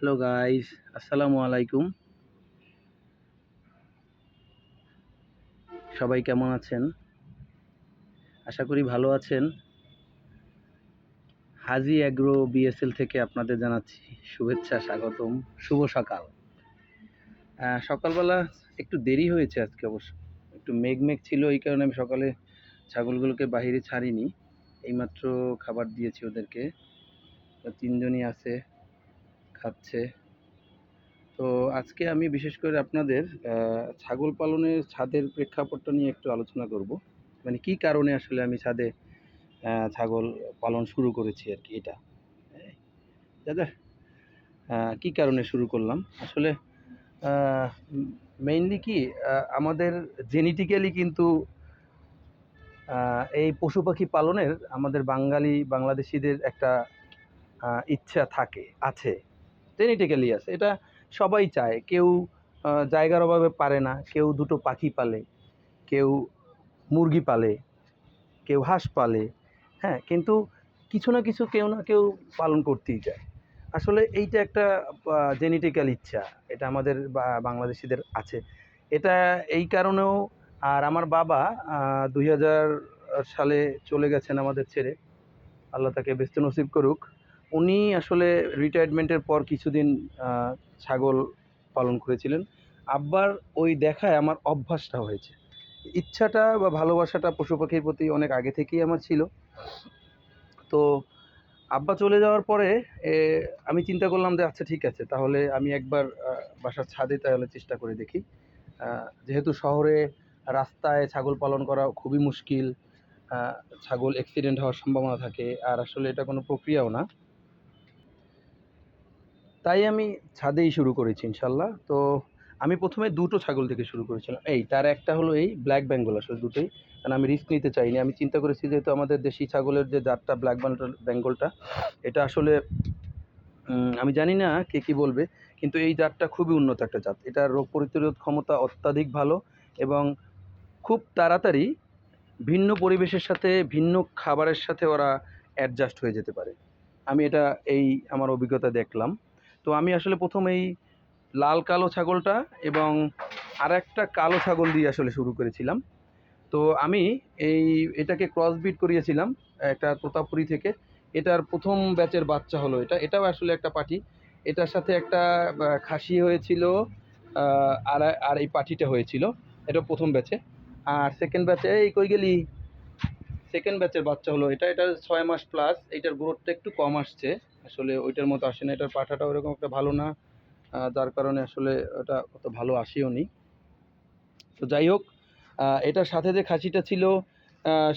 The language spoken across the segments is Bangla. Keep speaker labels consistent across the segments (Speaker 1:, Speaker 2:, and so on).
Speaker 1: হ্যালো গাইস আসসালামু আলাইকুম সবাই কেমন আছেন? আশা করি ভালো আছেন। হাজি অ্যাগ্রো বিএসএল থেকে আপনাদের জানাচ্ছি শুভেচ্ছা, স্বাগতম। শুভ সকাল। সকালবেলা একটু দেরি হয়েছে আজকে অবশ্য। একটু মেঘ মেঘ ছিল, এই কারণে আমি সকালে ছাগলগুলোকে বাইরে ছাড়িনি। এইমাত্র খাবার দিয়েছি ওদেরকে। তিনজনই আছে। খাচ্ছে। তো আজকে আমি বিশেষ করে আপনাদের ছাগল পালনের ছাদের প্রেক্ষাপটটা নিয়ে একটু আলোচনা করব। মানে কি কারণে আসলে আমি ছাদে ছাগল পালন শুরু করেছি আর কি এটা? দাদা কি কারণে শুরু করলাম? আসলে মেইনলি কি আমাদের জেনেটিক্যালি কিন্তু এই পশু পাখি পালনের আমাদের বাঙালি, বাংলাদেশিদের একটা ইচ্ছা থাকে, আছে। জেনেটিক্যালি আছে। এটা সবাই চায়। কেউ জায়গার অভাবে পারে না। কেউ দুটো পাখি পালে। কেউ মুরগি পালে। কেউ হাঁস পালে। হ্যাঁ কিন্তু কিছু না কিছু কেউ না কেউ পালন করতেই চায়। আসলে এইটা একটা জেনেটিক্যাল ইচ্ছা। এটা আমাদের বাংলাদেশিদের আছে। এটা এই কারণেও, আর আমার বাবা দুই হাজার সালে চলে গেছেন আমাদের ছেড়ে। আল্লাহ তাকে বেস্ত নসিব করুক। উনি আসলে রিটায়ারমেন্টের পর কিছুদিন ছাগল পালন করেছিলেন। আব্বার ওই দেখায় আমার অভ্যাসটা হয়েছে। ইচ্ছাটা বা ভালোবাসাটা পশু পাখির প্রতি অনেক আগে থেকেই আমার ছিল। তো আব্বা চলে যাওয়ার পরে আমি চিন্তা করলাম যে আচ্ছা ঠিক আছে, তাহলে আমি একবার বাসার ছাদে তাহলে চেষ্টা করে দেখি। যেহেতু শহরে রাস্তায় ছাগল পালন করা খুবই মুশকিল ছাগল অ্যাক্সিডেন্ট হওয়ার সম্ভাবনা থাকে, আর আসলে এটা কোনো প্রক্রিয়াও না। তাই আমি ছাদেই শুরু করেছি, ইনশাল্লাহ। তো আমি প্রথমে দুটো ছাগল থেকে শুরু করেছিলাম। এই, তার একটা হলো এই ব্ল্যাক বেঙ্গল আসলে দুটোই। কারণ আমি রিস্ক নিতে চাইনি। আমি চিন্তা করেছি যেহেতু আমাদের দেশি ছাগলের যে জাতটা ব্ল্যাক বেঙ্গলটা এটা আসলে আমি জানি না কে কী বলবে, কিন্তু এই জাতটা খুবই উন্নত একটা জাত। এটার রোগ প্রতিরোধ ক্ষমতা অত্যাধিক ভালো এবং খুব তাড়াতাড়ি ভিন্ন পরিবেশের সাথে, ভিন্ন খাবারের সাথে ওরা অ্যাডজাস্ট হয়ে যেতে পারে। আমি এটা এই আমার অভিজ্ঞতা দেখলাম। তো আমি আসলে প্রথম এই লাল কালো ছাগলটা এবং আর একটা কালো ছাগল দিয়ে আসলে শুরু করেছিলাম। তো আমি এই, এটাকে ক্রস বিট করিয়েছিলাম একটা তোতাপুরি থেকে। এটার প্রথম ব্যাচের বাচ্চা হলো এটা। এটাও আসলে একটা পাঠি। এটার সাথে একটা খাসি হয়েছিল আর আর এই পাঠিটা হয়েছিল। এটা প্রথম ব্যাচে। আর সেকেন্ড ব্যাচে, এই কই গেলি? সেকেন্ড ব্যাচের বাচ্চা হলো এটা। এটা ছয় মাস প্লাস এইটার গ্রোথটা একটু কম আসছে। আসলে ওইটার মতো আসে না। এটার পাঠাটা ওরকম একটা ভালো না যার কারণে আসলে ওটা অত ভালো আসেও নি। তো যাই হোক এটার সাথে যে খাসিটা ছিল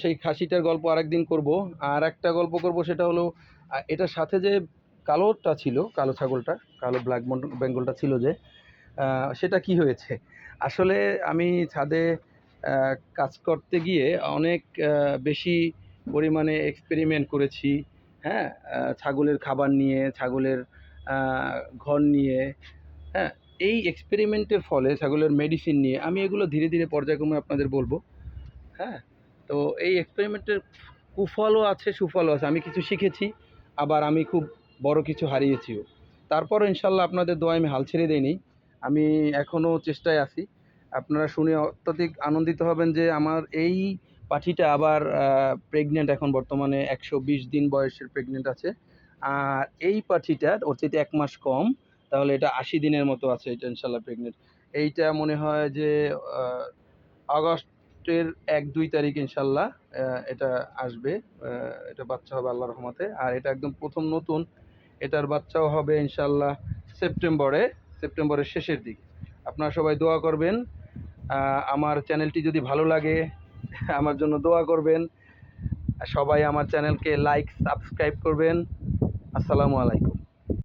Speaker 1: সেই খাসিটার গল্প আরেকদিন করব। আর একটা গল্প করব সেটা হলো এটার সাথে যে কালোটা ছিল, কালো ছাগলটা, কালো ব্ল্যাক বেঙ্গলটা ছিল যে সেটা কি হয়েছে? আসলে আমি ছাদে কাজ করতে গিয়ে অনেক বেশি পরিমাণে এক্সপেরিমেন্ট করেছি। হ্যাঁ ছাগলের খাবার নিয়ে, ছাগলের ঘর নিয়ে হ্যাঁ এই এক্সপেরিমেন্টের ফলে ছাগলের মেডিসিন নিয়ে আমি এগুলো ধীরে ধীরে পর্যায়ক্রমে আপনাদের বলব। হ্যাঁ তো এই এক্সপেরিমেন্টের কুফলও আছে, সুফলও আছে। আমি কিছু শিখেছি, আবার আমি খুব বড় কিছু হারিয়েছিও। তারপরও ইনশাল্লাহ আপনাদের দোয়া আমি হাল ছেড়ে দিইনি। আমি এখনও চেষ্টায় আছি। আপনারা শুনে অত্যাধিক আনন্দিত হবেন যে আমার এই পাখিটা আবার প্রেগনেন্ট এখন বর্তমানে একশো বিশ দিন বয়সের প্রেগনেন্ট আছে। আর এই পাখিটা ওর চাইতে এক মাস কম, তাহলে এটা আশি দিনের মতো আছে, এটা ইনশাল্লাহ প্রেগনেন্ট এইটা মনে হয় যে আগস্টের এক দুই তারিখ ইনশাল্লাহ এটা আসবে এটা বাচ্চা হবে আল্লাহ রহমতে। আর এটা একদম প্রথম নতুন, এটার বাচ্চাও হবে ইনশাল্লাহ সেপ্টেম্বরে, সেপ্টেম্বরের শেষের দিকে। আপনারা সবাই দোয়া করবেন আমার চ্যানেলটি যদি ভালো লাগে আমার জন্য দোয়া করবেন। সবাই আমার চ্যানেলকে লাইক সাবস্ক্রাইব করবেন। আসসালামু আলাইকুম।